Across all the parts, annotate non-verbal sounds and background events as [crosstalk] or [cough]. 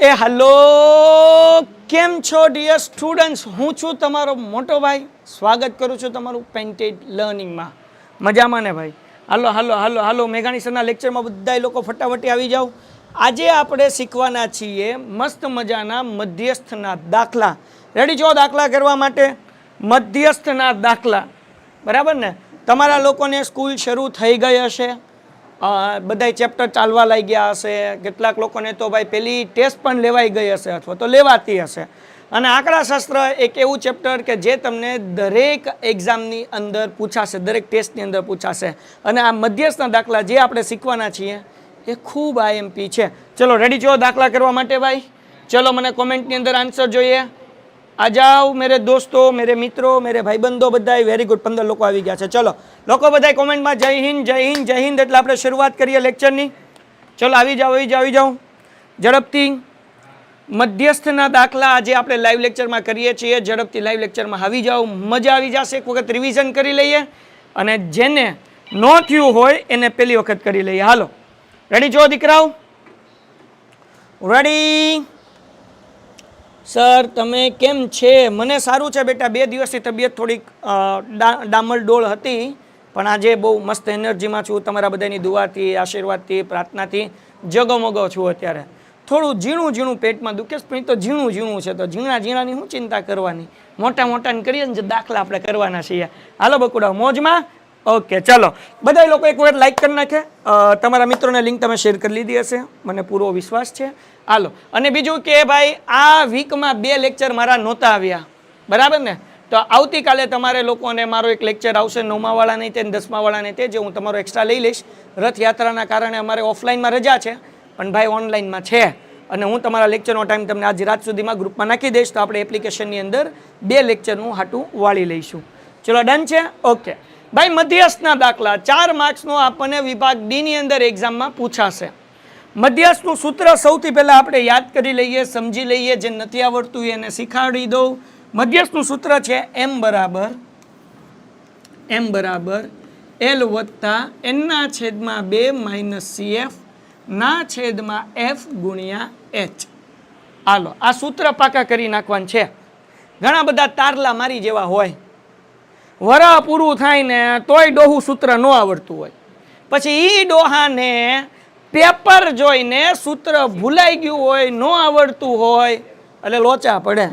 એ hello, કેમ છો dear students હું છું તમારો મોટો ભાઈ. સ્વાગત કરું છું તમારું પેન્ટેડ લર્નિંગમાં મજામાં ને ભાઈ? હાલો હાલો હાલો હાલો, મેઘાણી સરના લેક્ચરમાં બધા લોકો ફટાફટી આવી જાઓ. આજે આપણે શીખવાના છીએ મસ્ત મજાના મધ્યસ્થના દાખલા. રેડી છો દાખલા કરવા માટે? મધ્યસ્થના દાખલા. બરાબર ને? તમારા લોકોને સ્કૂલ શરૂ થઈ ગઈ હશે. બધાય ચેપ્ટર ચાલવા લાગ્યા હશે. કેટલાક લોકોને તો ભાઈ પેલી ટેસ્ટ પણ લેવાઈ ગઈ હશે અથવા તો લેવાતી હશે. અને આંકડાશાસ્ત્ર એક એવું ચેપ્ટર કે જે તમને દરેક એક્ઝામની અંદર પૂછાશે, દરેક ટેસ્ટની અંદર પૂછાશે. અને આ મધ્યસ્થના દાખલા જે આપણે શીખવાના છીએ, એ ખૂબ આઈએમપી છે. ચલો રેડી છો દાખલા કરવા માટે ભાઈ? ચલો, મને કોમેન્ટની અંદર આન્સર જોઈએ. આ જાઓ મેરે દોસ્તો, મેરે મિત્રો, મેરે ભાઈબંધો બધાય વેરી ગુડ પંદર લોકો આવી ગયા છે. ચલો, લોકો બધાય કોમેન્ટમાં જય હિન્દ જય હિન્દ જય હિન્દ એટલે આપણે શરૂઆત કરીએ લેક્ચરની ચલો, આવી જાઓ આવી જાઓ આવી જાઓ. ઝડપથી મધ્યસ્થના દાખલા આજે આપણે લાઈવ લેક્ચરમાં કરીએ છીએ. ઝડપથી લાઈવ લેક્ચરમાં આવી જાઓ. મજા આવી જશે. એક વખત રિવિઝન કરી લઈએ અને જેને ન થયું હોય એને પહેલી વખત કરી લઈએ. હાલો રેડી છો દીકરાઓ? રેડી સર તમે કેમ છે? મને સારું છે બેટા. બે દિવસથી તબિયત થોડીક ડામલ ડોળ હતી, પણ આજે બહુ મસ્ત એનર્જીમાં છું. તમારા બધાની દુવાથી આશીર્વાદથી, પ્રાર્થનાથી જગમગો છું અત્યારે. થોડું ઝીણું ઝીણું પેટમાં દુખે પણ તો ઝીણું ઝીણું છે. તો ઝીણા ઝીણાની શું ચિંતા કરવાની? મોટા મોટાને કરીએ ને જે દાખલા આપણે કરવાના છીએ. હાલો બકુડા, મોજમાં ઓકે, ચાલો. બધા લોકો એક વખત લાઈક કરી નાખે. તમારા મિત્રોને લિંક તમે શેર કરી લીધી હશે. મને પૂરો વિશ્વાસ છે. હાલો. અને બીજું કે ભાઈ, આ વીકમાં બે લેક્ચર મારા નહોતા આવ્યા. બરાબર ને? તો આવતીકાલે તમારે લોકોને મારો એક લેક્ચર આવશે નવમાવાળા નહીં તે નહીં તે, જે હું તમારો એક્સ્ટ્રા લઈ લઈશ. રથયાત્રાના કારણે અમારે ઓફલાઈનમાં રજા છે. પણ ભાઈ ઓનલાઈનમાં છે. અને હું તમારા લેક્ચરનો ટાઈમ તમને આજ રાત સુધીમાં ગ્રુપમાં નાખી દઈશ. તો આપણે એપ્લિકેશનની અંદર બે લેક્ચરનું હાટું વાળી લઈશું. ચલો ડન છે? ઓકે ભાઈ, મધ્યસ્થના દાખલા. ચાર માર્ક્સનો આપણને વિભાગ ડીની અંદર એક્ઝામમાં પૂછાશે. મધ્યસ્થનું સૂત્ર સૌથી પહેલાં આપણે યાદ કરી લઈએ, સમજી લઈએ, જે નથી આવડતું એને શીખવાડી દઉં. મધ્યસ્થનું સૂત્ર છે એમ બરાબર એમ બરાબર એલ વત્તા એનના છેદમાં બે માઇનસ સીએફ ના છેદમાં એફ ગુણ્યા એચ હાલો, આ સૂત્ર પાકા કરી નાખવાનું છે. ઘણા બધા તારલા મારી જેવા હોય. વરહ પૂરું થાય ને તોય ડોહું સૂત્ર ન આવડતું હોય. પછી એ ડોહાને પેપર જોઈને સૂત્ર ભૂલાઈ ગયું હોય, ન આવડતું હોય, એટલે લોચા પડે.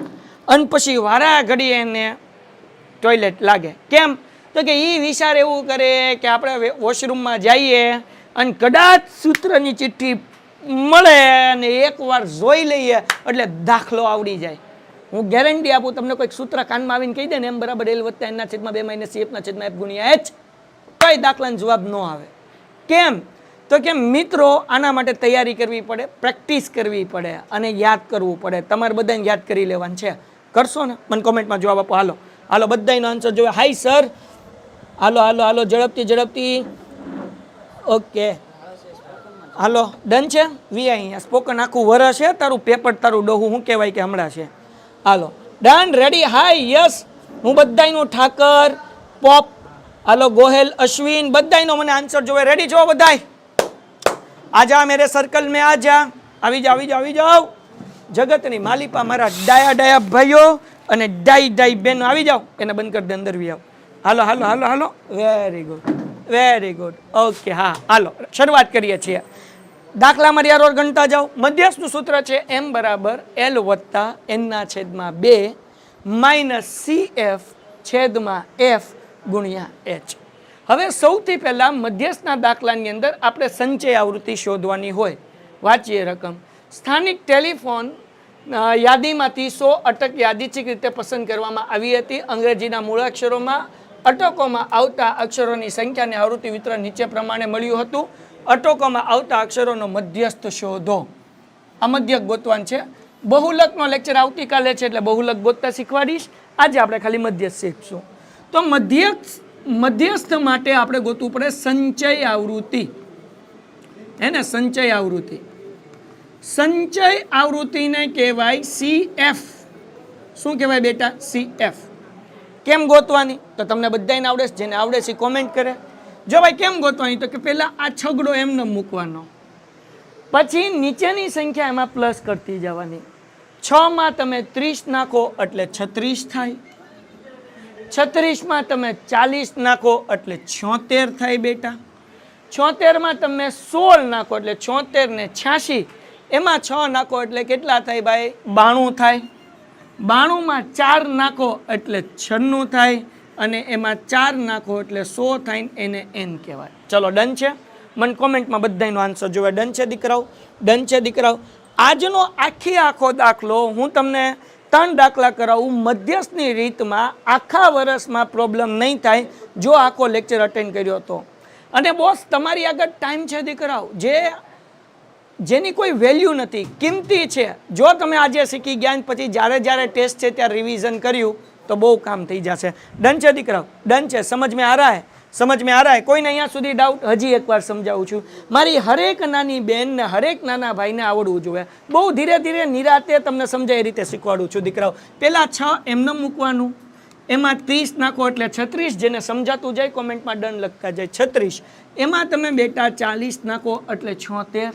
અને પછી વારા ઘડી એને ટોયલેટ લાગે. કેમ? તો કે એ વિચાર એવું કરે કે આપણે વોશરૂમમાં જઈએ અને કદાચ સૂત્રની ચિઠ્ઠી મળે અને એકવાર જોઈ લઈએ, એટલે દાખલો આવડી જાય. હું ગેરંટી આપું, તમને કોઈક સૂત્ર કાનમાં આવીને કહી દે ને, એમ બરાબર એલ વત્તા એના છેદમાં બે માઇનસ એફના છેદમાં એફ ગુણ્યા એચ કઈ દાખલાનો જવાબ ન આવે. કેમ? તો કે મિત્રો આના માટે તૈયારી કરવી પડે, પ્રેક્ટિસ કરવી પડે અને યાદ કરવું પડે. તમારે બધાને યાદ કરી લેવાનું છે. કરશો ને? મને કોમેન્ટમાં જવાબ આપો. હાલો. હાલો બધાનો આન્સર જોવે. હાય સર હાલો હાલો હાલો, ઝડપથી ઝડપથી. ઓકે હાલો ડન છે? વી અહીંયા. સ્પોકન આખું વરસ છે. તારું પેપર તારું ડોહું શું કહેવાય કે હમણાં છે. હાલો. ડન રેડી હાય યસ હું બધાયનું ઠાકર પોપ હાલો, ગોહેલ, અશ્વિન, બધાયનો મને આન્સર જોવે. રેડી છો બધાય? આજા, મેરે સર્કલ મેં આજા. આવી જાઓ આવી જાઓ આવી જાઓ. જગતની માલિપા મારા ડાયા ડાયા ભાઈઓ અને ડાઈ ડાઈ બેનો આવી જાઓ, એને બંધ કરી દે, અંદર વી આવો. હાલો હાલો હાલો હાલો. Very good very good okay હા, હાલો. શરૂઆત કરીએ છીએ. દાખલા મારી યાર ગણતા જાઓ. મધ્યસ્થનું સૂત્ર છે એમ બરાબર એલ વત્તા એનના છેદમાં બે માઇનસ સી એફ છેદમાં એફ ગુણ્યા એચ. હવે સૌથી પહેલાં મધ્યસ્થના દાખલાની અંદર આપણે સંચય આવૃત્તિ શોધવાની હોય. વાંચીએ રકમ. સ્થાનિક ટેલિફોન યાદીમાંથી સો અટક યાદીચિક રીતે પસંદ કરવામાં આવી હતી. અંગ્રેજીના મૂળાક્ષરોમાં અટકોમાં આવતા અક્ષરોની સંખ્યાને આવૃત્તિ વિતરણ નીચે પ્રમાણે મળ્યું હતું. અટકોમાં આવતા અક્ષરોનો મધ્યસ્થ શોધો. આ મધ્યક ગોતવાન છે. બહુલકનો લેક્ચર આવતીકાલે છે એટલે બહુલક ગોતતા શીખવાડીશ. આજે આપણે ખાલી મધ્યસ્થ શીખશું. તો મધ્યક મધ્યસ્થ માટે આપણે ગોતવું પડે સંચય આવૃત્તિ. હે ને? સંચય આવૃત્તિ. સંચય આવૃત્તિને કહેવાય સી એફ શું કહેવાય બેટા? સી એફ કેમ ગોતવાની? તો તમને બધાને આવડે છે. જેને આવડે છે કોમેન્ટ કરે. જો ભાઈ કેમ ગોતવાની તો કે પહેલાં આ છગડો એમને મૂકવાનો. પછી નીચેની સંખ્યા એમાં પ્લસ કરતી જવાની. છમાં તમે ત્રીસ નાખો એટલે છત્રીસ થાય. છત્રીસમાં તમે ચાલીસ નાખો એટલે છોતેર થાય બેટા. છોતેરમાં તમે સોળ નાખો એટલે છોતેર ને છ્યાસી. એમાં છ નાખો એટલે કેટલા થાય ભાઈ? બાણું થાય. બાણુંમાં ચાર નાખો એટલે છન્નું થાય. અને એમાં ચાર નાખો એટલે સો થાય એને એન કહેવાય. ચલો ડન છે? મને કોમેન્ટમાં બધાનો આન્સર જોવે. ડન છે, દીકરાઓ? ડન છે, દીકરાઓ? આજનો આખી આખો દાખલો હું તમને ત્રણ દાખલા કરાવું. મધ્યસ્થની રીતમાં આખા વર્ષમાં પ્રોબ્લેમ નહીં થાય જો આખો લેક્ચર અટેન્ડ કર્યો હતો અને બોસ તમારી આગળ ટાઈમ છે, દીકરાઓ. જે, જેની કોઈ વેલ્યુ નથી, કિંમતી છે. જો તમે આજે શીખી ગયા પછી જ્યારે જ્યારે ટેસ્ટ છે, ત્યારે રિવિઝન કર્યું તો બહુ કામ થઈ જશે. ડન છે દીકરાઓ ડન છે. સમજ મેં આ રહા હે? સમજ આ રહા હે? કોઈને અહીંયા સુધી ડાઉટ હજી એકવાર સમજાવું છું. મારી હરેક નાની બહેનને હરેક નાના ભાઈને આવડવું જોઈએ. બહુ ધીરે ધીરે નિરાતે તમને સમજાય એ રીતે શીખવાડું છું, દીકરાઓ. પહેલાં છ એમને મૂકવાનું. એમાં ત્રીસ નાખો એટલે છત્રીસ. જેને સમજાતું જાય કોમેન્ટમાં ડન લખતા જાય છત્રીસ. એમાં તમે બેટા ચાલીસ નાખો એટલે છોતેર.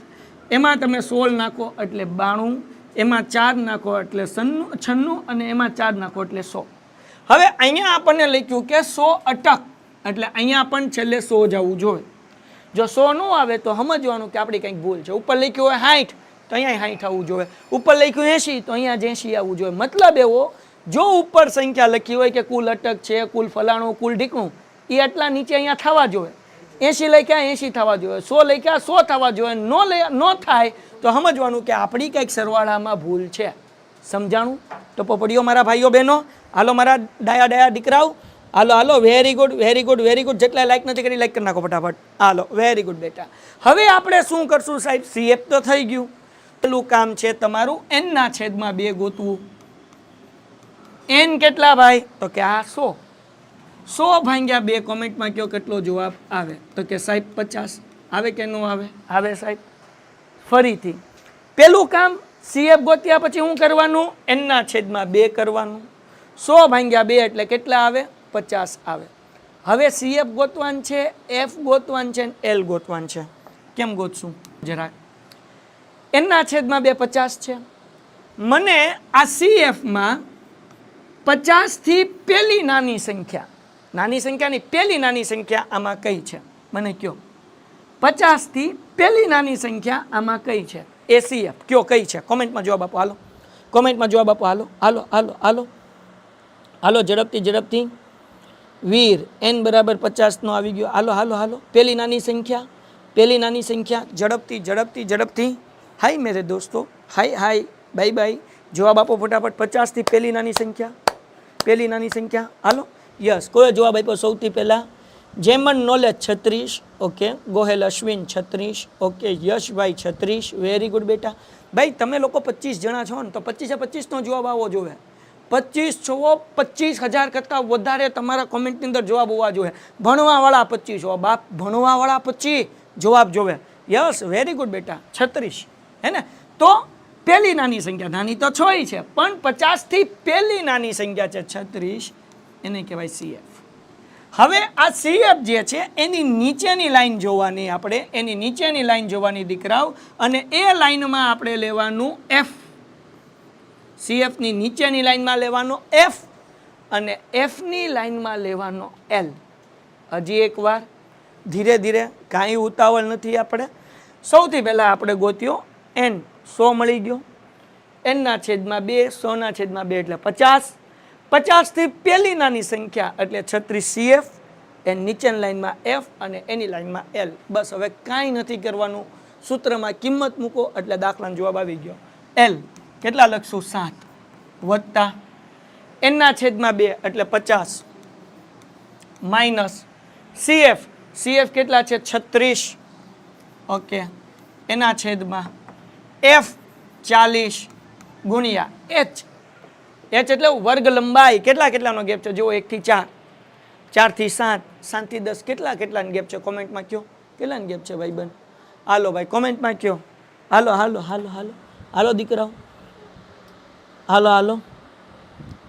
એમાં તમે સોળ નાખો એટલે બાણું. એમાં ચાર નાખો એટલે સન્નું, છન્નું અને એમાં ચાર નાખો એટલે સો. હવે અહીંયા આપણને લખ્યું કે સો અટક. એટલે અહીંયા પણ છેલ્લે સો જવું જોઈએ. જો સો ન આવે તો સમજવાનું કે આપણી કંઈક ભૂલ છે. ઉપર લખ્યું હોય સાઠ તો અહીંયા સાઠ આવવું જોઈએ. ઉપર લખ્યું એંશી, તો અહીંયા જ એંશી આવવું જોઈએ. મતલબ એવો, જો ઉપર સંખ્યા લખી હોય કે કુલ અટક છે, કુલ ફલાણું, કુલ ઢીકણું એ આટલા નીચે અહીંયા થવા જોઈએ. એંશી લખ્યા, એંશી થવા જોઈએ. સો લખ્યા, સો થવા જોઈએ. ન ન થાય તો સમજવાનું કે આપણી કંઈક સરવાળામાં ભૂલ છે. સમજાણું? તો પોપડીઓ મારા ભાઈઓ બહેનો હાલો મારા ડાયા ડાયા દીકરાઓ હાલો હાલો very good very good very good જેટલા લાઈક નથી કરી લાઈક કરી નાખો ફટાફટ. હાલો વેરી ગુડ બેટા. હવે આપણે શું કરશું સાહેબ? સીએફ તો થઈ ગયું. પેલું કામ છે તમારું એનના છેદમાં બે ગોતવું. એન કેટલા ભાઈ? તો કે આ સો. સો ભાંગ્યા બે કોમેન્ટમાં કયો કેટલો જવાબ આવે? તો કે સાહેબ પચાસ. આવે કે ન આવે? આવે સાહેબ. ફરીથી. પેલું કામ સીએફ ગોત્યા પછી શું કરવાનું? એનના છેદમાં બે કરવાનું. સો ભાંગ્યા બે એટલે કેટલા આવે? પચાસ આવે. હવે સીએફ ગોતવાન છે એફ ગોતવાન છે એલ ગોતવાન છે. કેમ ગોતશું? જરાક. એનના છેદમાં બે પચાસ છે. મને આ સીએફમાં પચાસથી પહેલી નાની સંખ્યા, નાની સંખ્યાની પહેલી નાની સંખ્યા આમાં કઈ છે? મને કયો. પચાસથી પહેલી નાની સંખ્યા આમાં કઈ છે? એસીએફ કયો કઈ છે? કોમેન્ટમાં જવાબ આપો. હાલો. કોમેન્ટમાં જવાબ આપો. હાલો. હાલો. હાલો. હાલો. હાલો, ઝડપથી ઝડપથી. વીર એન બરાબર પચાસનો આવી ગયો. હાલો હાલો હાલો. પહેલી નાની સંખ્યા. પહેલી નાની સંખ્યા. ઝડપથી ઝડપથી ઝડપથી. હાય મેરે દોસ્તો. Hi hi. Bye bye. જવાબ આપો ફટાફટ. પચાસથી પહેલી નાની સંખ્યા. પહેલી નાની સંખ્યા. હાલો. યસ, કોઈ જવાબ આપ્યો સૌથી પહેલાં? જેમન નોલેજ છત્રીસ ઓકે ગોહેલ અશ્વિન છત્રીસ ઓકે યશભાઈ છત્રીસ વેરી ગુડ બેટા. ભાઈ, તમે લોકો પચીસ જણા છો ને, તો પચીસે પચીસનો જવાબ આવવો જોઈએ. પચીસ છો પચીસ હજાર કરતાં વધારે તમારા કોમેન્ટની અંદર જવાબ હોવા જોઈએ. ભણવાવાળા પચીસ હો બાપ, ભણવાવાળા પચીસ જવાબ જોવે. યસ વેરી ગુડ બેટા, છત્રીસ, હે ને? તો પહેલી નાની સંખ્યા, નાની તો છ છે, પણ પચાસથી પહેલી નાની સંખ્યા છે છત્રીસ, એને કહેવાય સીએફ હવે આ સીએફ જે છે, એની નીચેની લાઈન જોવાની આપણે, એની નીચેની લાઈન જોવાની દીકરાઓ, અને એ લાઈનમાં આપણે લેવાનું એફ સીએફની નીચેની લાઈનમાં લેવાનો એફ અને એફની લાઈનમાં લેવાનો એલ હજી એકવાર, ધીરે ધીરે, કાંઈ ઉતાવળ નથી આપણે. સૌથી પહેલાં આપણે ગોત્યો એન સો મળી ગયો. એનના છેદમાં બે સોના છેદમાં બે એટલે પચાસ. પચાસથી પહેલી નાની સંખ્યા એટલે છત્રીસ સીએફ, એ નીચેની લાઇનમાં એફ અને એની લાઇનમાં એલ. બસ હવે કાંઈ નથી કરવાનું. સૂત્રમાં કિંમત મૂકો એટલે દાખલાનો જવાબ આવી ગયો. એલ. કેટલા લખશું? સાત. વત્તા એના છેદમાં બે એટલે પચાસ. Minus CF. સીએફ કેટલા છે? છત્રીસ. ઓકે. એના છેદમાં એફ ચાલીસ ગુણ્યા એચ. એચ એટલે વર્ગ લંબાઈ, કેટલા કેટલાનો ગેપ છે? જુઓ એકથી ચાર. ચારથી સાત સાતથી દસ, કેટલા કેટલાનો ગેપ છે? કોમેન્ટમાં કયો. કેટલાનો ગેપ છે ભાઈ બન હાલો ભાઈ, કોમેન્ટમાં કયો. હાલો હાલો હાલો હાલો. હાલો, દીકરાઓ. હાલો હાલો.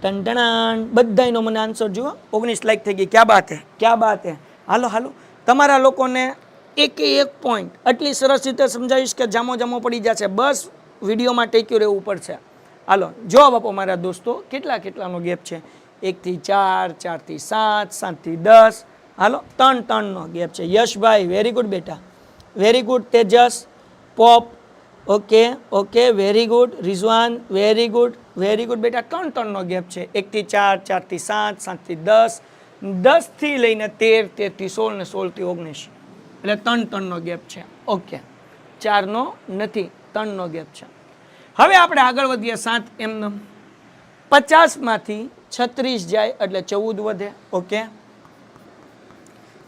ટંટણાણ બધાયનો મને આન્સર જુઓ. ઓગણીસ લાઈક થઈ ગઈ. ક્યાં બાત હે? ક્યાં બાત હે? હાલો હાલો. તમારા લોકોને એકે એક પોઈન્ટ આટલી સરસ રીતે સમજાવીશ કે જામો જામો પડી જશે. બસ વિડીયોમાં ટેક્યું રહેવું પડશે. હાલો, જવાબ આપો મારા દોસ્તો, કેટલા કેટલાનો ગેપ છે? એકથી ચાર, ચારથી સાત, સાતથી દસ. હાલો, ત્રણ ત્રણનો ગેપ છે. યશભાઈ વેરી ગુડ બેટા. Very good Tejas, pop okay okay very good Rizwan very good very good બેટા. ત્રણ ત્રણનો ગેપ છે. એકથી ચાર, ચારથી સાત, સાતથી દસ, દસથી લઈને તેર, તેરથી સોળ ને સોળથી ઓગણીસ. એટલે ત્રણ ત્રણનો ગેપ છે. ઓકે ચારનો નથી, ત્રણનો ગેપ છે. હવે આપણે આગળ વધીએ સાત એમને. પચાસમાંથી છત્રીસ જાય એટલે ચૌદ વધે, ઓકે?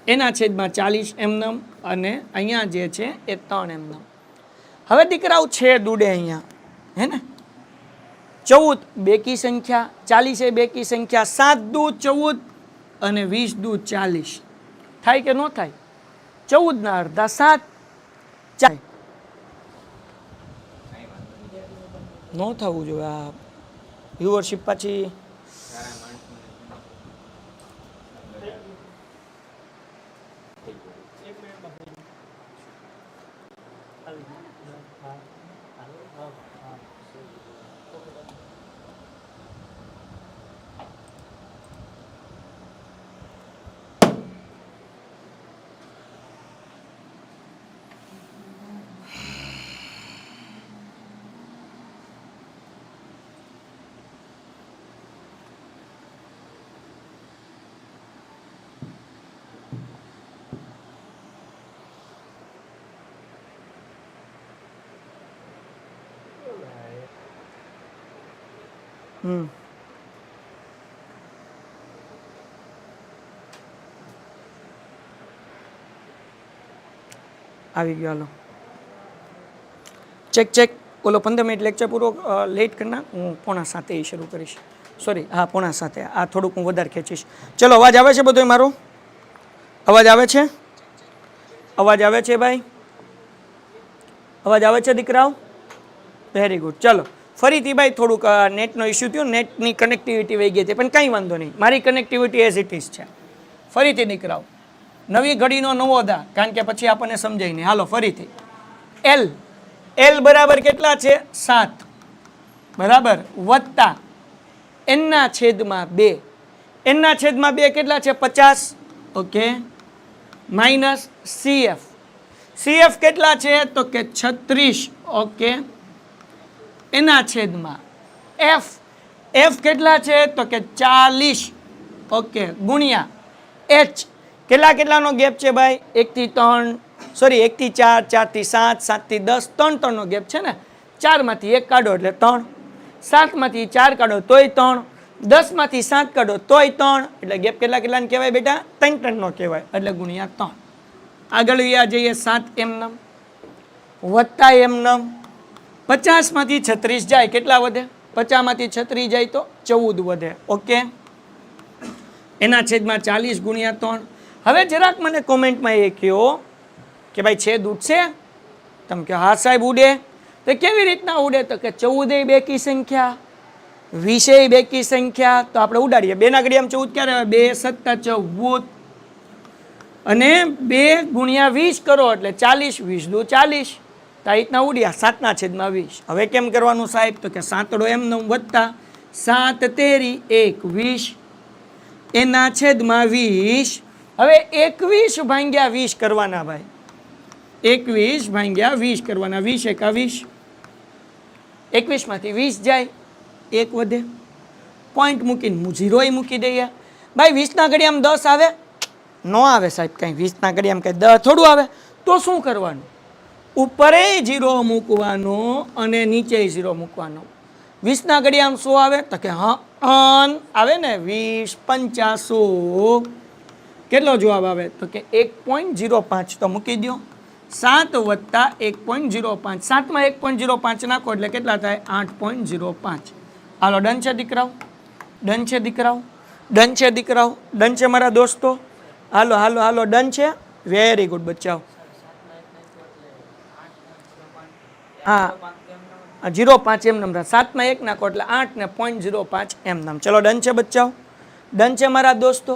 એના છેદમાં ચાલીસ એમનમ અને અહીંયા જે છે એ ત્રણ એમનમ હવે દીકરાઓ છે દુડે અહીંયા, હે ને? ચૌદ બેકી સંખ્યા, ચાલીસ એ બેકી સંખ્યા, સાત દુ ચૌદ અને વીસ દુ ચાલીસ. થાય કે ન થાય? ચૌદના અડધા સાત. ચાય ન થવું જોઈએ આ વ્યુઅરશીપ પાછી આવી ગયો, હાલો. ચેક ચેક ઓલો પંદર મિનિટ લેક્ચર પૂરો લેટ કરના હું પોણા સાતે શરૂ કરીશ. સોરી હા, પોણા સાતે. આ થોડુંક હું વધારે ખેંચીશ. ચલો, અવાજ આવે છે બધો મારો? અવાજ આવે છે? અવાજ આવે છે, ભાઈ? અવાજ આવે છે, દીકરાઓ? વેરી ગુડ ચલો. ફરીથી ભાઈ થોડુંક નેટનો ઇસ્યુ થયો. નેટની કનેક્ટિવિટી વહી ગઈ હતી પણ કંઈ વાંધો નહીં. મારી કનેક્ટિવિટી એઝ ઇટ ઇઝ છે. ફરીથી નીકળાવો. નવી ઘડીનો નવો દા. કારણ કે પછી આપણને સમજાય નહીં. હાલો, ફરીથી. એલ એલ બરાબર કેટલા છે? સાત. બરાબર? વત્તા. એનના છેદમાં બે. એનના છેદમાં બે કેટલા છે? પચાસ. ઓકે. માઇનસ સીએફ સીએફ કેટલા છે? તો કે છત્રીસ. ઓકે. એના છેદમાં. એફ એફ કેટલા છે? તો કે ચાલીસ. ઓકે ગુણ્યા. એચ કેટલા કેટલાનો ગેપ છે ભાઈ? એકથી ત્રણ સોરી એકથી ચાર ચારથી સાત સાતથી દસ, ત્રણ ત્રણનો ગેપ છે ને? ચારમાંથી એક કાઢો એટલે ત્રણ. સાતમાંથી ચાર કાઢો તોય ત્રણ. દસમાંથી સાત કાઢો તોય ત્રણ. એટલે ગેપ કેટલા કેટલાને કહેવાય બેટા? ત્રણ ત્રણનો કહેવાય. એટલે ગુણ્યા ત્રણ. આગળ વ્યા જઈએ સાત એમનમ. વત્તા એમનમ. પચાસમાંથી છત્રીસ જાય, કેટલા વધે? પચાસમાંથી છત્રીસ જાય તો ચૌદ વધે. ઓકે? એના છેદમાં ચાલીસ ગુણ્યા ત્રણ. હવે જરાક મને કોમેન્ટમાં એ કહો કે ભાઈ છેદ ઉઠશે તમે કે હા સાહેબ, ઉડે. તો કેવી રીતના ઉડે? તો કે ચૌદે બેકી સંખ્યા, વીસે બેકી સંખ્યા. તો આપણે ઉડાડીએ. બેના ના ચૌદ ક્યારે આવે? બે સત્તા ચૌદ. અને બે ગુણ્યા વીસ કરો એટલે ચાલીસ, વીસ દુ ચાલીસ. તો આ ઉડ્યા, સાતના છેદમાં વીસ. હવે કેમ કરવાનું સાહેબ? તો કે સાતડો એમને વધતા સાત તેરી એક વીસ એના છેદમાં વીસ. હવે એકવીસ ભાંગ્યા વીસ કરવાના ભાઈ. એકવીસ ભાંગ્યા વીસ કરવાના. વીસ એકા વીસ એકવીસમાંથી વીસ જાય. એક વધે. પોઈન્ટ મૂકીને ઝીરોય મૂકી દઈએ. ભાઈ, વીસના ઘડિયામાં દસ આવે? ન આવે સાહેબ, કાંઈ વીસના ઘડિયામાં કાંઈ દસ થોડું આવે? તો શું કરવાનું? ઉપરે ઝીરો મૂકવાનો અને નીચે ઝીરો મૂકવાનો. વીસના ઘડિયામાં શું આવે? તો કે હા, અન આવે ને વીસ પંચાસો. કેટલો જવાબ આવે? તો કે એક પોઈન્ટ ઝીરો પાંચ. તો મૂકી દો સાત વત્તા એક પોઈન્ટ ઝીરો પાંચ. સાતમાં એક પોઈન્ટ ઝીરો પાંચ નાખો એટલે કેટલા થાય? આઠ પોઈન્ટ ઝીરો પાંચ. હાલો, ડન છે દીકરાઓ? ડન છે દીકરાઓ? ડન છે દીકરાઓ? ડન છે મારા દોસ્તો? હાલો હાલો હાલો, ડન છે? વેરી ગુડ બચ્ચાઓ. હા જીરો પાંચ એમ નંબર. સાતમાં એક નાખો એટલે આઠ ને પોઈન્ટ ઝીરો પાંચ એમ નામ. ચલો, ડન છે બચ્ચાઓ? ડન છે મારા દોસ્તો?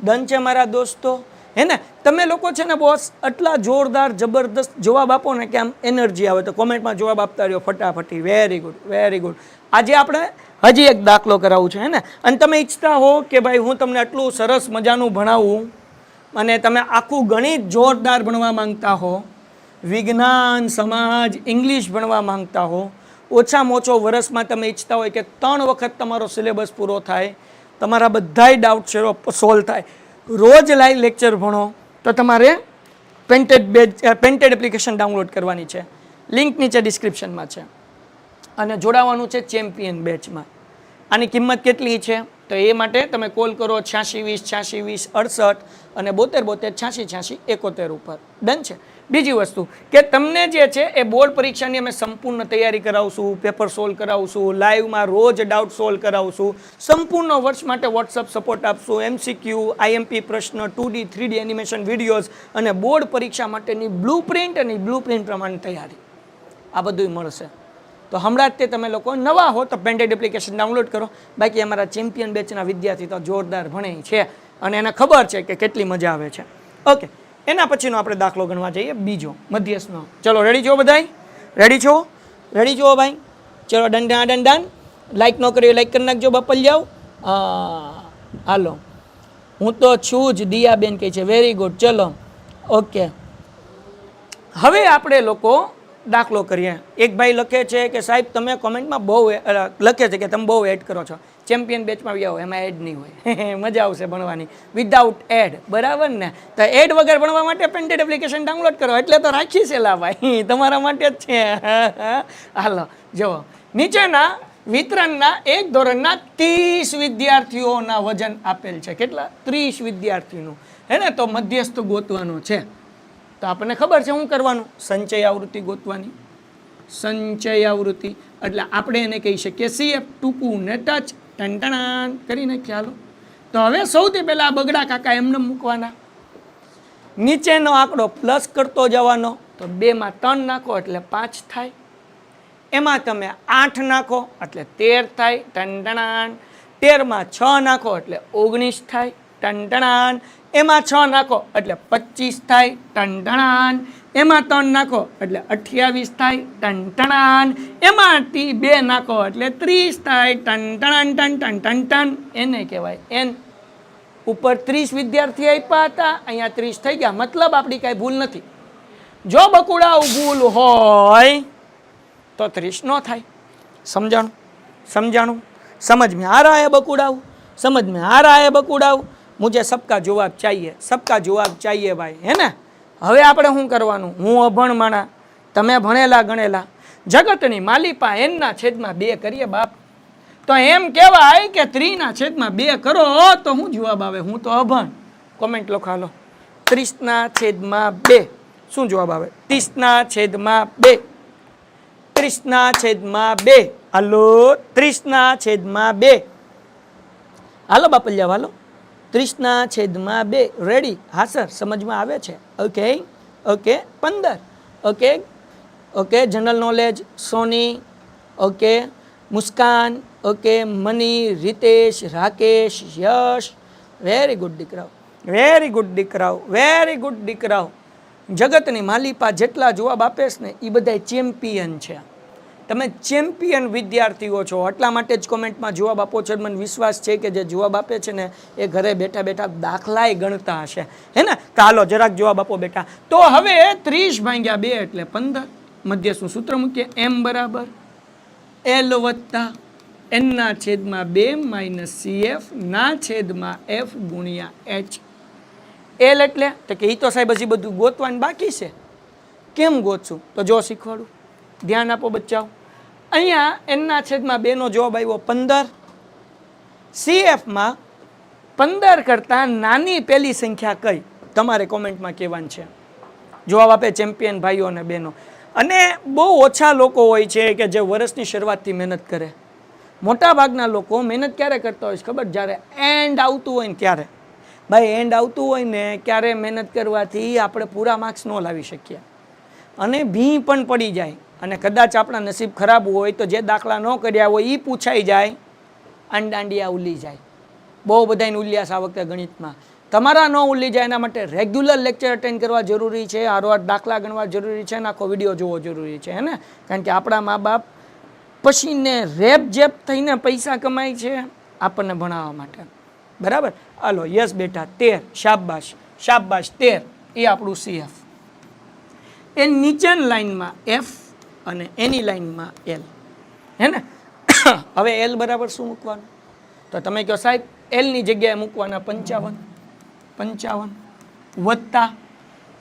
ડન છે મારા દોસ્તો? હે ને? તમે લોકો છે ને બોસ આટલા જોરદાર, જબરદસ્ત જવાબ આપો ને કે આમ એનર્જી આવે તો કોમેન્ટમાં જવાબ આપતા રહ્યો ફટાફટી. વેરી ગુડ વેરી ગુડ આજે આપણે હજી એક દાખલો કરાવું છે, હે ને? અને તમે ઈચ્છતા હો કે ભાઈ હું તમને આટલું સરસ મજાનું ભણાવું અને તમે આખું ગણિત જોરદાર ભણવા માંગતા હો વિજ્ઞાન, સમાજ, ઇંગ્લિશ ભણવા માંગતા હો. ઓછામાં ઓછો વર્ષમાં તમે ઈચ્છતા હોય કે ત્રણ વખત તમારો સિલેબસ પૂરો થાય, તમારા બધાય ડાઉટ સોલ્વ થાય. રોજ લાઈવ લેક્ચર ભણો, તો તમારે પેન્ટેડ બેજ પેન્ટેડ એપ્લિકેશન ડાઉનલોડ કરવાની છે. લિંક નીચે ડિસ્ક્રિપ્શનમાં છે. અને જોડાવાનું છે ચેમ્પિયન બેચમાં આની કિંમત કેટલી છે? તો એ માટે તમે કોલ કરો છ્યાસી વીસ છ્યાસી વીસ, અડસઠ અને બોતેર બોતેર છ્યાસી છ્યાસી એકોતેર ઉપર. ડન છે? બીજી વસ્તુ કે તમને જે છે એ બોર્ડ પરીક્ષાની અમે સંપૂર્ણ તૈયારી કરાવશું, પેપર સોલ્વ કરાવશું, લાઈવમાં રોજ ડાઉટ સોલ્વ કરાવશું. સંપૂર્ણ વર્ષ માટે વોટ્સઅપ સપોર્ટ આપશું એમસીક્યુ આઈએમપી પ્રશ્ન, two D, three D animation videos અને બોર્ડ પરીક્ષા માટેની બ્લુ પ્રિન્ટ અને બ્લુ પ્રિન્ટ પ્રમાણે તૈયારી. આ બધું મળશે. તો હમણાં જ તે તમે લોકો નવા હો તો પેન્ટેડ એપ્લિકેશન ડાઉનલોડ કરો. બાકી અમારા ચેમ્પિયન બેચના વિદ્યાર્થી તો જોરદાર ભણે છે અને એને ખબર છે કે કેટલી મજા આવે છે. ઓકે એના પછીનો આપણે દાખલો ગણવા જઈએ, બીજો મધ્યસ્થનો ચલો રેડી છો બધાય? રેડી છો? રેડી છો ભાઈ? ચલો ડંડા દંડાન ડન ડન. લાઈક ન કર્યો લાઈક કરી નાખજો બપલ હા હાલો. હું તો છું જ, દિયાબેન કહે છે વેરી ગુડ ચલો, ઓકે. હવે આપણે લોકો દાખલો કરીએ. એક ભાઈ લખે છે કે, સાહેબ, તમે કોમેન્ટમાં બહુ લખે છે કે, તમે બહુ એડ કરો છો. ચેમ્પિયન બેચમાં વ્યાવો એમાં એડ નહીં હોય. [laughs] મજા આવશે ભણવાની. વિધાઉટ એડ બરાબર ને? તો એડ વગર ભણવા માટે પેન્ટેડ એપ્લિકેશન ડાઉનલોડ કરો. એટલે તો રાખી છે લા ભાઈ [laughs] તમારા માટે જ છે. [laughs] હાલો, જુઓ. નીચેના વિતરણના એક ધોરણના ત્રીસ વિદ્યાર્થીઓના વજન આપેલ છે. કેટલા? ત્રીસ વિદ્યાર્થીનું. હે ને? તો મધ્યસ્થ ગોતવાનો છે. તો આપણને ખબર છે શું કરવાનું? સંચય આવૃત્તિ ગોતવાની. સંચય આવૃત્તિ. એટલે આપણે એને કહી શકીએ. સીએફ ટૂંકું ને ટચ ટંટણાન કરીને ખ્યાલો તો હવે સૌથી પહેલાં આ બગડા કાકા એમને મૂકવાના. નીચેનો આંકડો પ્લસ કરતો જવાનો. તો બેમાં ત્રણ નાખો એટલે પાંચ થાય. એમાં તમે આઠ નાખો એટલે તેર થાય. ટંટણાન તેરમાં છ નાખો એટલે ઓગણીસ થાય. ટંટણાન એમાં છ નાખો એટલે પચીસ થાય. ટંટણાન એમાં ત્રણ નાખો, એટલે અઠ્યાવીસ થાય, ટન એમાંથી બે નાખો, એટલે ત્રીસ થાય, ટન, ટણાન, ટન ટન ટન ટન. એને કહેવાય એન. ઉપર ત્રીસ વિદ્યાર્થી આપ્યા હતા, અહીંયા ત્રીસ થઈ ગયા. મતલબ આપણી કાંઈ ભૂલ નથી. જો બકુડા ભૂલ હોય, તો ત્રીસ ન થાય. સમજાણું? સમજાણું? સમજ મેં આ રહા બકુડાવું? બકુડાવ સમજ મેં આ રહા બકુડાવું બકુડાવ? મુજે સબકા જવાબ ચાહીએ, સબકા જવાબ ચાહીએ ભાઈ, હે ને? હવે આપણે શું કરવાનું? હું અભણ માણા તમે ભણેલા, ગણેલા. જગતની માલિપા એનના છેદમાં બે કરીએ બાપ. તો એમ કહેવાય કે ત્રીના છેદમાં બે કરો તો હું જવાબ આવે? હું તો અભણ. કોમેન્ટ લખો, હાલો. ત્રીસના છેદમાં બે. શું જવાબ આવે? ત્રીસના છેદમાં બે. ત્રીસના છેદમાં બે. હાલો, ત્રીસના છેદમાં બે. હાલો બાપલિયા, હાલો. ત્રીસના છેદમાં બે. રેડી હા સર સમજમાં આવે છે? ઓકે ઓકે પંદર. Okay okay general knowledge Soni. Okay Muskan. Okay Mani. Ritesh. Rakesh. Yash. Very good દીકરાઓ. વેરી ગુડ દીકરાઓ. વેરી ગુડ દીકરાઓ. જગતની માલિપા જેટલા જવાબ આપેશ ને એ બધા ચેમ્પિયન છે. તમે ચેમ્પિયન વિદ્યાર્થીઓ છો. એટલા માટે જ કોમેન્ટમાં જવાબ આપો છો. મને વિશ્વાસ છે કે જે જવાબ આપે છે ને, એ ઘરે બેઠા બેઠા દાખલાય ગણતા હશે. હે ને? હાલો, જરાક જવાબ આપો બેટા. તો હવે ત્રીસ ભાંગ્યા બે એટલે પંદર. મધ્યસનું સૂત્ર મૂકીએ. એમ બરાબર? એલ વત્તા એનના છેદમાં બે માઇનસ સીએફ ના છેદમાં એફ ગુણ્યા એચ. એલ એટલે? તો કે એ તો સાહેબ હજી બધું ગોતવાનું બાકી છે. કેમ ગોતશું? તો જો શીખવાડું. ધ્યાન આપો બચ્ચાઓ. અહીંયા એનના છેદમાં બેનો જવાબ આવ્યો પંદર. સીએફમાં પંદર કરતાં નાની પહેલી સંખ્યા કઈ? તમારે કોમેન્ટમાં કહેવાનું છે. જવાબ આપે ચેમ્પિયન ભાઈઓ અને બહેનો. અને બહુ ઓછા લોકો હોય છે કે જે વર્ષની શરૂઆતથી મહેનત કરે. મોટાભાગના લોકો મહેનત ક્યારે કરતા હોય છે ખબર? જ્યારે એન્ડ આવતું હોય ને ત્યારે. ભાઈ એન્ડ આવતું હોય ને ક્યારે મહેનત કરવાથી આપણે પૂરા માર્ક્સ ન લાવી શકીએ. અને ભી પણ પડી જાય. અને કદાચ આપણા નસીબ ખરાબ હોય તો જે દાખલા ન કર્યા હોય એ પૂછાઈ જાય અંડાંડિયા ઉલી જાય. બહુ બધાને ઉલ્યાસ આ વખતે ગણિતમાં. તમારા ન ઉલ્લી જાય એના માટે રેગ્યુલર લેક્ચર અટેન્ડ કરવા જરૂરી છે હારવાર દાખલા ગણવા જરૂરી છે અને આખો વીડિયો જોવો જરૂરી છે, હે ને? કારણ કે આપણા મા બાપ પછીને રેપ જેપ થઈને પૈસા કમાય છે આપણને ભણાવવા માટે. બરાબર? હાલો, યસ બેટા, તેર, શાબાશ શાબાશ, તેર, એ આપણું સીએફ એ નીચેની લાઈનમાં એફ અને એની લાઈનમાં એલ હે ને? હવે એલ બરાબર શું મૂકવાનું? તો તમે કહો સાહેબ એલની જગ્યાએ મૂકવાના પંચાવન. પંચાવન વત્તા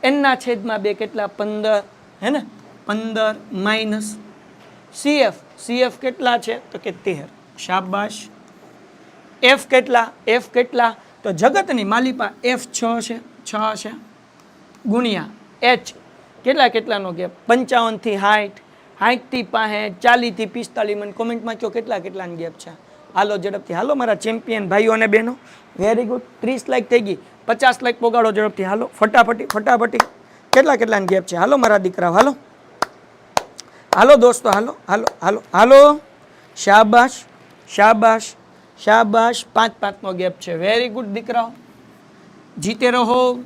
એનના છેદમાં બે કેટલા? પંદર. હે ને? પંદર માઇનસ સીએફ સીએફ કેટલા છે? તો કે તેર. શાબાશ. એફ કેટલા? એફ કેટલા? તો જગતની માલિપા એફ છ છે. છ છે. ગુણ્યા એચ કેટલા કેટલાનો ગેપ? પંચાવનથી સાઠ સાઠથી પાસે ચાલીસથી પિસ્તાલીસ, મને કોમેન્ટમાં કહો કેટલા કેટલાની ગેપ છે. હાલો, ઝડપથી. હાલો, મારા ચેમ્પિયન ભાઈઓ અને બહેનો. વેરી ગુડ ત્રીસ લાખ થઈ ગઈ. પચાસ લાખ પોગાડો ઝડપથી. હાલો, ફટાફટી ફટાફટી. કેટલા કેટલાની ગેપ છે? હાલો, મારા દીકરાઓ, હાલો. હાલો, દોસ્તો, હાલો હાલો હાલો હાલો. શાબાશ શાબાશ શાબાશ. પાંચ પાંચનો ગેપ છે. વેરી ગુડ દીકરાઓ. જીતે રહો.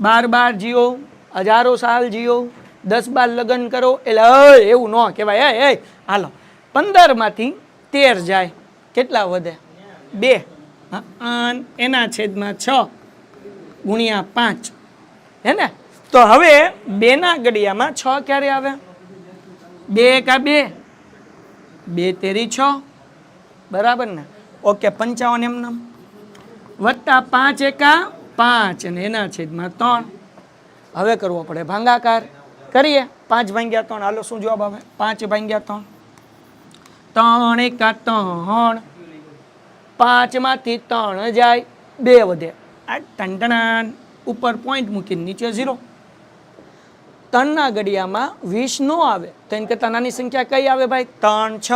બાર બાર જીઓ. હજારો સાલ જીઓ. દસ બાર લગ્ન કરો એટલે એવું ન કહેવાય. એ હાલો. પંદરમાંથી તેર જાય. કેટલા વધે? બે. એના છેદમાં છ ગુણ્યા પાંચ. હે ને? તો હવે બેના ગડિયામાં છ ક્યારે આવે? બે એકા બે. બે તેરી છ. બરાબર ને? ઓકે, પંચાવન એમનેમ વત્તા પાંચ એકા પાંચ અને એના છેદમાં ત્રણ. હવે કરવો પડે ભાંગાકાર. કરીએ? પાંચ ભાંગ્યા ત્રણ. હાલો, શું જવાબ આવે? પાંચ ભાંગ્યા ત્રણ. ત્રણ એકા ત્રણ. પાંચમાંથી ત્રણ જાય બે વધે. આ ટંટણાન ઉપર પોઈન્ટ મૂકીને નીચે ઝીરો ત્રણના ઘડિયામાં વીસ નો આવે. તો એને કરતાં નાની સંખ્યા કઈ આવે ભાઈ? ત્રણ, છ,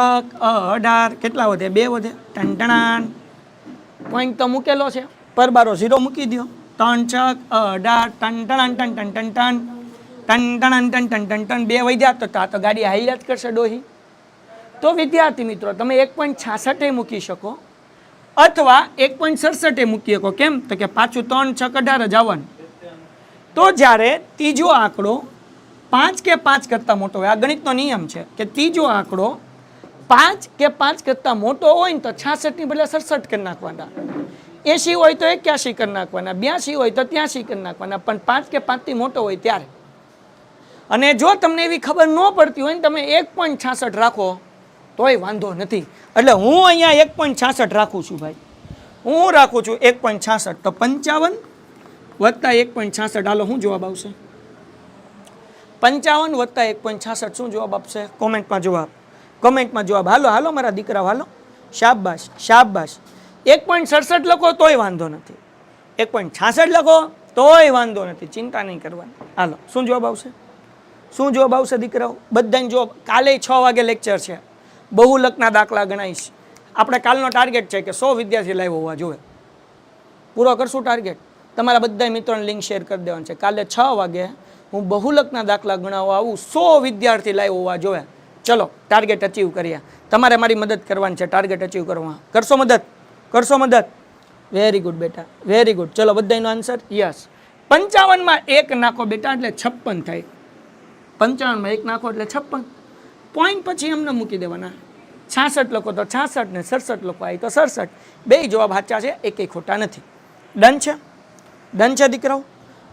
અઢાર. કેટલા વધે? બે વધે. ટંટણાન પોઈન્ટ તો મૂકેલો છે. પરબારો ઝીરો મૂકી દો ત્રણ, છ, અઢાર. ટન ટણ ટન ટન ટન ટન. ટન ટન ટન ટન ટન ટન બે વધ્યા તો આ તો ગાડી હાઈલા કરશે ડોહી. તો વિદ્યાર્થી મિત્રો, તમે એક પોઈન્ટ છાસઠે મૂકી શકો. અથવા એક પોઈન્ટ સડસઠે મૂકી શકો. કેમ? તો કે પાછું ત્રણ, છ અઢાર જ આવવાનું. તો જ્યારે ત્રીજો આંકડો પાંચ કે પાંચ કરતાં મોટો હોય, આ ગણિતનો નિયમ છે કે ત્રીજો આંકડો પાંચ કે પાંચ કરતાં મોટો હોય ને તો છાસઠની બદલે સડસઠ કરી નાખવાના. એંશી હોય તો એક્યાસી કરી નાખવાના બ્યાસી હોય તો ત્યાંસી કરી નાખવાના, પણ પાંચ કે પાંચથી મોટો હોય ત્યારે. અને જો તમને એવી ખબર ન પડતી હોય ને તમે એક પોઈન્ટ છાસઠ રાખો, તોય વાંધો નથી. એટલે હું અહીંયા એક પોઈન્ટ છાસઠ રાખું છું ભાઈ. હું રાખું છું? એક પોઈન્ટ છાસઠ. તો પંચાવન વત્તા એક પોઈન્ટ છાસઠ. હાલો, શું જવાબ આવશે? પંચાવન વત્તા એક પોઈન્ટ છાસઠ શું જવાબ આપશે? કોમેન્ટમાં જવાબ. કોમેન્ટમાં જવાબ. હાલો હાલો, મારા દીકરા હાલો. શાબાશ શાબાશ. એક પોઈન્ટ સડસઠ લખો, તોય વાંધો નથી. એક પોઈન્ટ છાસઠ લખો, તોય વાંધો નથી. ચિંતા નહીં કરવાની. હાલો, શું જવાબ આવશે? શું જોબ આવશે દીકરાઓ? બધાને જોબ કાલે છ વાગે લેક્ચર છે. બહુલકના દાખલા ગણાવીશ આપણે કાલનો ટાર્ગેટ છે કે સો વિદ્યાર્થી લાઈવ હોવા જોઈએ. પૂરો કરશું ટાર્ગેટ તમારા બધા મિત્રોને લિંક શેર કરી દેવાનું છે. કાલે છ વાગે હું બહુલકના દાખલા ગણાવવા આવું, સો વિદ્યાર્થી લાઈવ હોવા જોઈએ. ચલો ટાર્ગેટ અચીવ કરીએ. તમારે મારી મદદ કરવાની છે. ટાર્ગેટ અચીવ કરવા કરશો મદદ? કરશો મદદ? વેરી ગુડ બેટા. વેરી ગુડ ચલો બધાનો આન્સર યસ પંચાવનમાં એક નાખો બેટા, એટલે છપ્પન થાય. પંચાવનમાં એક નાખો એટલે છપ્પન. પોઈન્ટ પછી એમને મૂકી દેવાના. છાસઠ લખો તો છાસઠ ને સડસઠ લખો આવી તો સડસઠ. બે જવાબ સાચા છે, એક ખોટા નથી. ડન છે? ડન છે દીકરાઓ?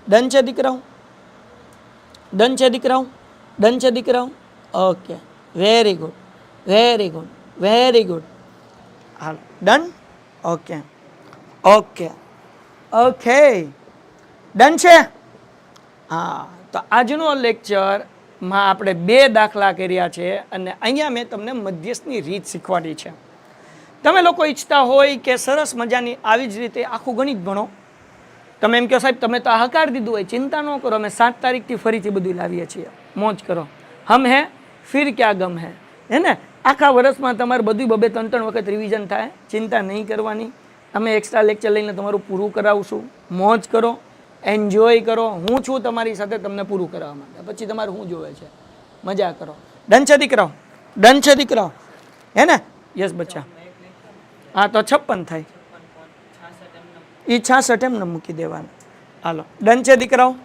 ડન છે દીકરાઓ? ડન છે દીકરાઓ? ડન છે દીકરાઓ? Okay. Very good very good very good હાલો. Done? Okay. Okay. Okay. Done છે? હા. તો આજનો લેક્ચરમાં આપણે બે દાખલા કર્યા છે અને અહીંયા મેં તમને મધ્યસ્થની રીત શીખવાડી છે. તમે લોકો ઈચ્છતા હોય કે સરસ મજાની આવી જ રીતે આખું ગણિત ભણો. તમે એમ કહો સાહેબ, તમે તો હકાર દીધું હોય, ચિંતા ન કરો, અમે સાત તારીખથી ફરીથી બધું લાવીએ છીએ. મોજ કરો. હમ હે, ફિર ક્યાં ગમ હે? હે ને? આખા વર્ષમાં તમારે બધું બબે ત્રણ ત્રણ વખત રિવિઝન થાય. ચિંતા નહીં કરવાની. અમે એક્સ્ટ્રા લેક્ચર લઈને તમારું પૂરું કરાવશું મોજ કરો. એન્જોય કરો. હું છું તમારી સાથે તમને પૂરું કરવા માટે પછી તમારે શું જોવે છે? મજા કરો. ડન છે દીકરાઓ ડન છે દીકરાઓ હે ને? યસ, બચ્ચા. હા, તો છપ્પન થાય. એ છાસઠ એમને મૂકી દેવાનું. હાલો. ડન છે દીકરાઓ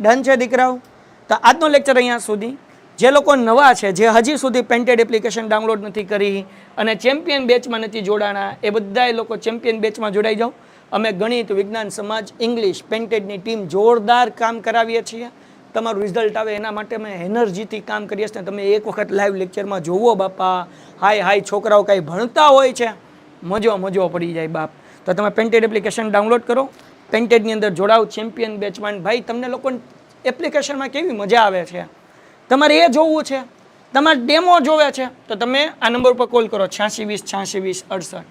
ડન છે દીકરાઓ તો આજનો લેક્ચર અહીંયા સુધી. જે લોકો નવા છે, જે હજી સુધી પેન્ટેડ એપ્લિકેશન ડાઉનલોડ નથી કરી અને ચેમ્પિયન બેચમાં નથી જોડાણા, એ બધા લોકો ચેમ્પિયન બેચમાં જોડાઈ જાઓ. અમે ગણિત, વિજ્ઞાન, સમાજ, ઇંગ્લિશ, પેન્ટેડની ટીમ જોરદાર કામ કરાવીએ છીએ. તમારું રિઝલ્ટ આવે એના માટે અમે એનર્જીથી કામ કરીએ છીએ. તમે એક વખત લાઈવ લેક્ચરમાં જોવો બાપા. હાય હાય, છોકરાઓ કાંઈ ભણતા હોય છે. મજો મજો પડી જાય બાપ. તો તમે પેન્ટેડ એપ્લિકેશન ડાઉનલોડ કરો. પેન્ટેડની અંદર જોડાવ ચેમ્પિયન બેચમાં ભાઈ, તમને લોકોને એપ્લિકેશનમાં કેવી મજા આવે છે? તમારે એ જોવું છે. તમારે ડેમો જોવે છે. તો તમે આ નંબર પર કોલ કરો. છ્યાસી વીસ છ્યાસી વીસ, અડસઠ.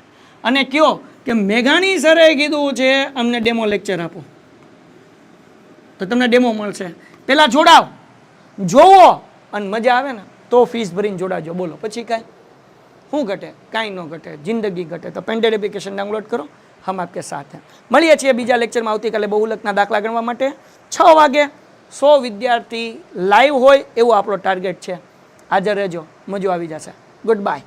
અને કયો? કે મેઘાણી સરે કીધું છે, અમને ડેમો લેક્ચર આપો. તો તમને ડેમો મળશે. પહેલાં જોડાવ જોવો અને મજા આવે ને, તો ફીસ ભરીને જોડાજો. બોલો, પછી કાંઈ? શું ઘટે? કાંઈ ન ઘટે. જિંદગી ઘટે. તો પેન્ડેડ એપ્લિકેશન ડાઉનલોડ કરો. હમ આપકે સાથ મળીએ છીએ બીજા લેક્ચરમાં આવતીકાલે બહુલકના દાખલા ગણવા માટે. છ વાગે સો વિદ્યાર્થી લાઈવ હોય એવો આપણો ટાર્ગેટ છે. હાજર રહેજો. મજો આવી જશે. Good bye